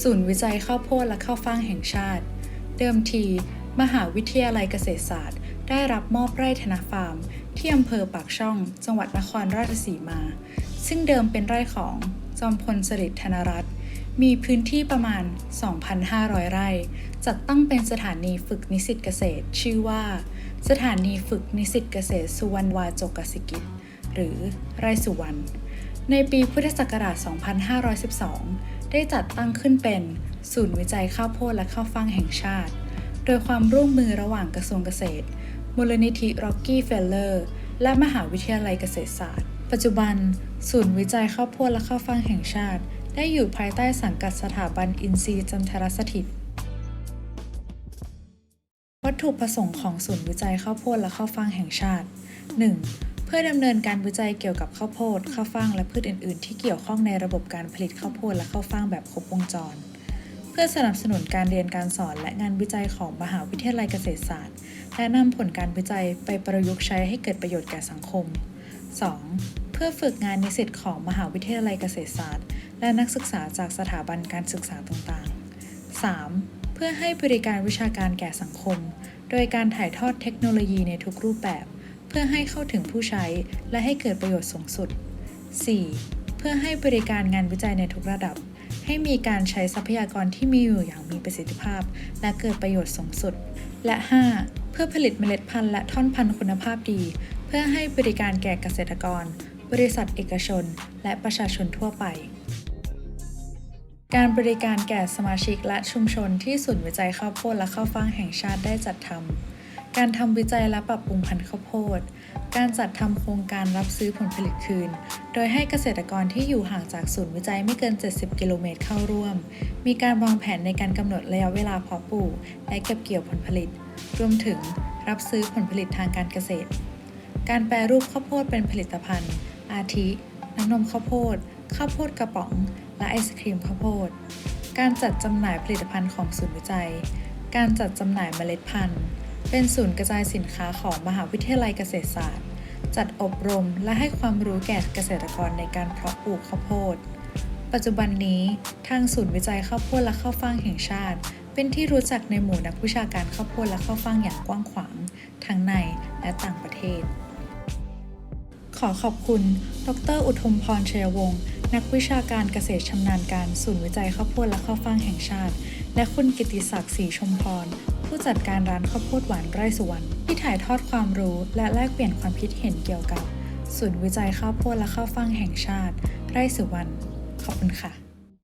ศูนย์วิจัยข้าวโพดและข้าวฟ่างแห่งชาติ เดิมที มหาวิทยาลัยเกษตรศาสตร์ ได้รับมอบไร่ธนาฟาร์ม ที่อำเภอปากช่อง จังหวัดนครราชสีมา ซึ่งเดิมเป็นไร่ของจอมพลสฤษดิ์ธนรัตน์มีพื้นที่ประมาณ 2,500 ไร่ จัดตั้งเป็นสถานีฝึกนิสิตเกษตร ชื่อว่า สถานีฝึกนิสิตเกษตร สุวรรณวาจกสิกิจ หรือไร่สุวรรณ ในปีพุทธศักราช 2512 ได้จัดตั้งขึ้นเป็น ศูนย์วิจัยข้าวโพดและข้าวฟ่างแห่งชาติ โดยความร่วมมือระหว่างกระทรวงเกษตร มูลนิธิ Rocky Feller และมหาวิทยาลัยเกษตรศาสตร์ ปัจจุบัน ศูนย์วิจัยข้าวโพดและข้าวฟ่างแห่งชาติ ได้อยู่ภายใต้สังกัดสถาบันอินทรีย์จันทรสถิตวัตถุประสงค์ของศูนย์วิจัยข้าวโพดและข้าวฟ่างแห่งชาติ 1. เพื่อดำเนินการวิจัยเกี่ยวกับข้าวโพดข้าวฟ่างและพืชอื่น ๆ ที่เกี่ยวข้องในระบบการผลิตข้าวโพดและข้าวฟ่างแบบครบวงจร เพื่อสนับสนุนการเรียนการสอนและงานวิจัยของมหาวิทยาลัยเกษตรศาสตร์ และนำผลการวิจัยไปประยุกต์ใช้ให้เกิดประโยชน์แก่สังคม 2. เพื่อฝึกงานนิสิตของมหาวิทยาลัยเกษตรศาสตร์ และนักศึกษาจากสถาบันการศึกษาต่าง ๆ 3. เพื่อให้บริการวิชาการแก่สังคม โดยการถ่ายทอดเทคโนโลยีในทุกรูปแบบ เพื่อให้เข้าถึงผู้ใช้และให้เกิดประโยชน์สูงสุด 4. เพื่อให้บริการงานวิจัยในทุกระดับ ให้มีการใช้ทรัพยากรที่มีอยู่อย่างมีประสิทธิภาพ และเกิดประโยชน์สูงสุด และ 5. เพื่อผลิตเมล็ดพันธุ์และท่อนพันธุ์คุณภาพดี เพื่อให้บริการแก่เกษตรกร บริษัทเอกชน และประชาชนทั่วไปการบริการแก่สมาชิกและชุมชนที่ศูนย์วิจัยข้าวโพดและข้าวฟ่างแห่งชาติได้จัดทำ การทำวิจัยและปรับปรุงพันธุ์ข้าวโพด การจัดทำโครงการรับซื้อผลผลิตคืน โดยให้เกษตรกรที่อยู่ห่างจากศูนย์วิจัยไม่เกิน 70 กิโลเมตรเข้าร่วม มีการวางแผนในการกำหนดระยะเวลาเพาะปลูก และเก็บเกี่ยวผลผลิต รวมถึงรับซื้อผลผลิตทางการเกษตร การแปรรูปข้าวโพดเป็นผลิตภัณฑ์ อาทิ น้ำนมข้าวโพด ข้าวโพดกระป๋อง และไอศครีมข้าวโพด การจัดจำหน่ายผลิตภัณฑ์ของศูนย์วิจัย การจัดจำหน่ายเมล็ดพันธุ์ เป็นศูนย์กระจายสินค้าของมหาวิทยาลัยเกษตรศาสตร์ จัดอบรมและให้ความรู้แก่เกษตรกรในการเพาะปลูกข้าวโพด ปัจจุบันนี้ทางศูนย์วิจัยข้าวโพดและข้าวฟ่างแห่งชาติ เป็นที่รู้จักในหมู่นักวิชาการข้าวโพดและข้าวฟ่างอย่างกว้างขวาง ทั้งในและต่างประเทศ ขอขอบคุณ ดร อุทุมพรเชยวงศ์นักวิชาการเกษตรชำนาญการศูนย์วิจัยข้าวโพดและข้าวฟ่างแห่งชาติ และคุณกิติศักดิ์ศรีชมพร ผู้จัดการร้านข้าวโพดหวานไร่สุวรรณที่ถ่ายทอดความรู้และแลกเปลี่ยนความคิดเห็นเกี่ยวกับ ศูนย์วิจัยข้าวโพดและข้าวฟ่างแห่งชาติ ไร่สุวรรณขอบคุณค่ะ